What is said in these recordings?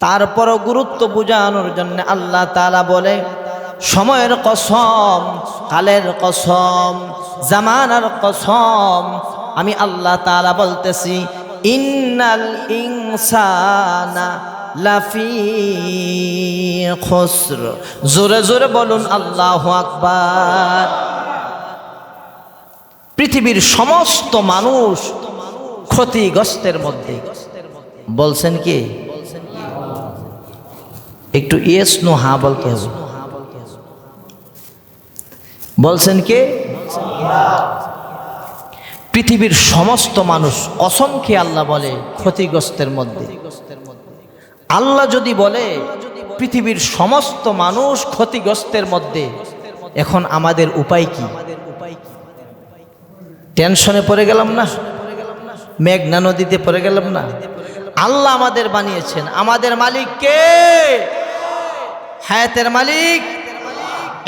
তারপরও গুরুত্ব বোঝানোর জন্য আল্লাহ তালা বলে, সময়ের কসম, কালের কসম, জামানার কসম। আমি আল্লাহ তালা বলতেছি, ইন্নাল ইনসানা লাফি খসর। জোরে জোরে বলুন, আল্লাহ আকবার। পৃথিবীর সমস্ত মানুষ ক্ষতিগ্রস্তের মধ্যে। বলছেন কি? একটু ইয়েস নো হা বলতে হবে। বলছেন কে? পৃথিবীর সমস্ত মানুষ অসংখ্য আল্লাহ বলে ক্ষতিগ্রস্তের মধ্যে। আল্লাহ যদি বলে পৃথিবীর সমস্ত মানুষ ক্ষতিগ্রস্তের মধ্যে, এখন আমাদের উপায় কি? টেনশনে পড়ে গেলাম না? মেঘনা নদীতে পড়ে গেলাম না? আল্লাহ আমাদের বানিয়েছেন। আমাদের মালিক কে? হায়াতের মালিক,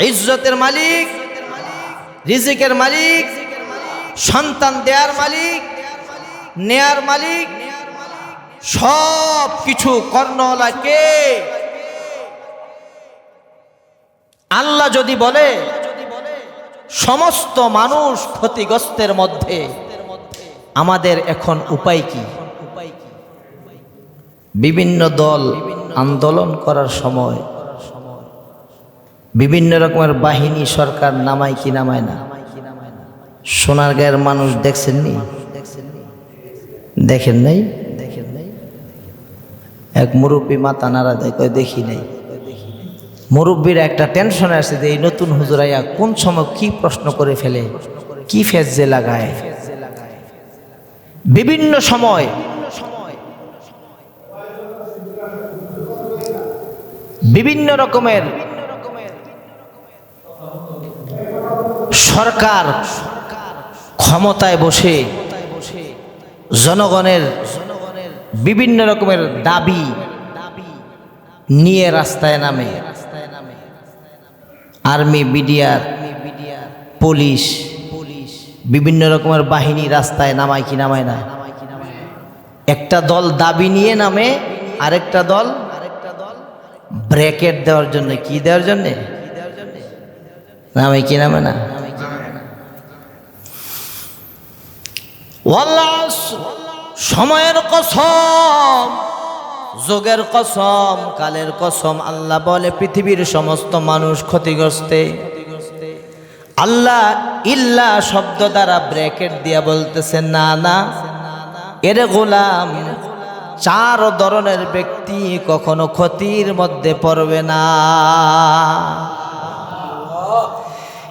ইজ্জতের মালিক, রিজিকের মালিক, সন্তান দেয়ার মালিক, নেয়ার মালিক সব কিছু কর্ণলা কে আল্লাহ যদি বলে, সমস্ত মানুষ ক্ষতিগ্রস্তের মধ্যে, আমাদের এখন উপায় কি? বিভিন্ন দল আন্দোলন করার সময় বিভিন্ন রকমের বাহিনী সরকার নামায় কি নামায় না। সোনার গায়ের মানুষ দেখছেননি দেখেন নাই দেখেন নাই? এক মুরব্বী মাথা নাড়া দেয়, কয়, দেখি নাই। মুরব্বীর একটা টেনশন আছে যে, এই নতুন হুজুরাইয়া কোন সময় কি প্রশ্ন করে ফেলে? কি ফেজ যে লাগায়? বিভিন্ন সময় বিভিন্ন রকমের সরকার ক্ষমতায় বসে জনগণের বিভিন্ন রকমের দাবি নিয়ে রাস্তায় নামে। আর্মি, বিডিআর, পুলিশ, বিভিন্ন রকমের বাহিনী রাস্তায় নামায় কি নামায় না। একটা দল দাবি নিয়ে নামে, আরেকটা দল ব্র্যাকেট দেওয়ার জন্য। কি দেওয়ার জন্য? নামে কি নামে না সময়ের কসম, যোগের কসম, কালের কসম, আল্লাহ বলে পৃথিবীর সমস্ত মানুষ ক্ষতিগ্রস্তে। আল্লাহ ইল্লা শব্দ দ্বারা ব্র্যাকেট দিয়া বলতেছে না না, এর গোলাম, চার ধরনের ব্যক্তি কখনো ক্ষতির মধ্যে পড়বে না।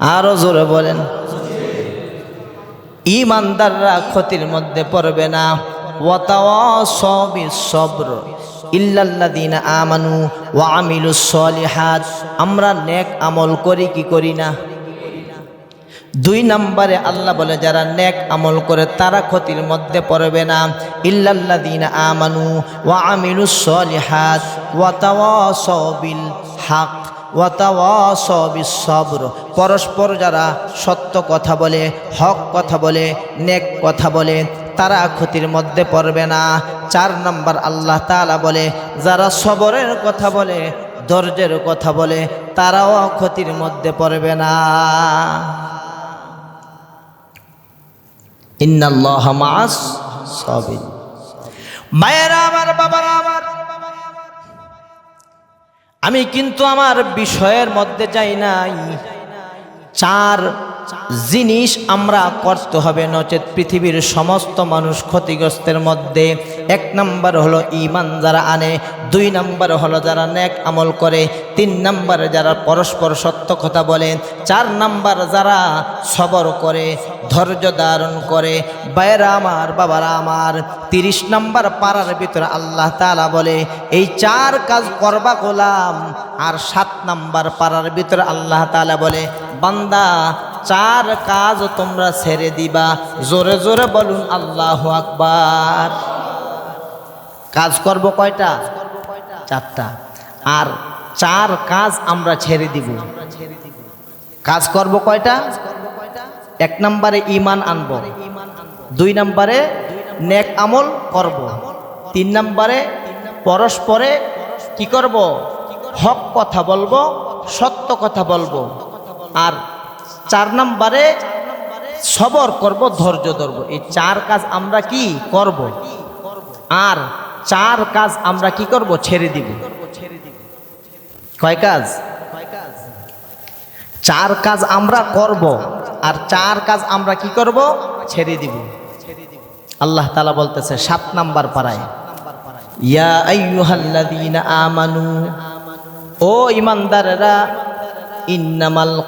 আরও জোরে বলেন। ইমানদাররা ক্ষতির মধ্যে পড়বে না। সবর। ইল্লাল্লাযীনা আমানু ওয়া আমিলুস সলিহাত। আমরা নেক আমল করি কি করি না? দুই নম্বরে আল্লাহ বলে, যারা নেক আমল করে তারা ক্ষতির মধ্যে পড়বে না। ইল্লাল্লাযীনা আমানু ওয়া আমিলুস সলিহাত। ওয়া তাওয়াসাউ বিল হক। ওয়া তাওয়াসাউ বিস সবর পরস্পর যারা সত্য কথা বলে, হক কথা বলে, নেক কথা বলে, তারা ক্ষতির মধ্যে পড়বে না। চার নম্বর আল্লাহ তাআলা বলে, যারা সবরের কথা বলে, ধৈর্যের কথা বলে, তারাও ক্ষতির মধ্যে পড়বে না। ইন্নাল্লাহ মাস সাবির মায়েরা, আমার বাবারা, আমার আমি কিন্তু আমার বিষয়ের মধ্যে যাই নাই। চার জিনিস আমরা করতে হবে নচেত পৃথিবীর সমস্ত মানুষ ক্ষতিগ্রস্তের মধ্যে। এক নম্বর হলো ইমান যারা আনে, দুই নম্বর হলো যারা ন্যাক আমল করে, তিন নম্বরে যারা পরস্পর সত্য কথা বলে, চার নাম্বার যারা সবর করে। ধৈর্য ধারণ করে। বাইরা আমার, বাবারা আমার, তিরিশ নম্বর পাড়ার ভিতরে আল্লাহ তালা বলে, এই চার কাজ করবা গোলাম। আর সাত নম্বর পাড়ার ভিতরে আল্লাহ তালা বলে, বান্দা, চার কাজ তোমরা ছেড়ে দিবা। জোরে জোরে বলুন, আল্লাহ আকবার। কাজ করব কয়টা? চারটা। আর চার কাজ আমরা ছেড়ে দিব। কাজ করব কয়টা? এক নম্বরে ইমান আনব। দুই নম্বরে নেক আমল করব। তিন নম্বরে পরস্পরে কি করব? হক কথা বলব, সত্য কথা বলব। আর চার নম্বরে সবর করব, ধৈর্য ধরব। এই চার কাজ আমরা কি করব? আর চার কাজ আমরা কি করব? ছেড়ে দিব। কয় কাজ? চার কাজ আমরা করব। আর চার কাজ আমরা কি করব? ছেড়ে দিব। আল্লাহ তালা বলতেছে, সাত নাম্বার পাড়ায়, ইয়া আমানু, ও ইমানদাররা, ইন্নামাল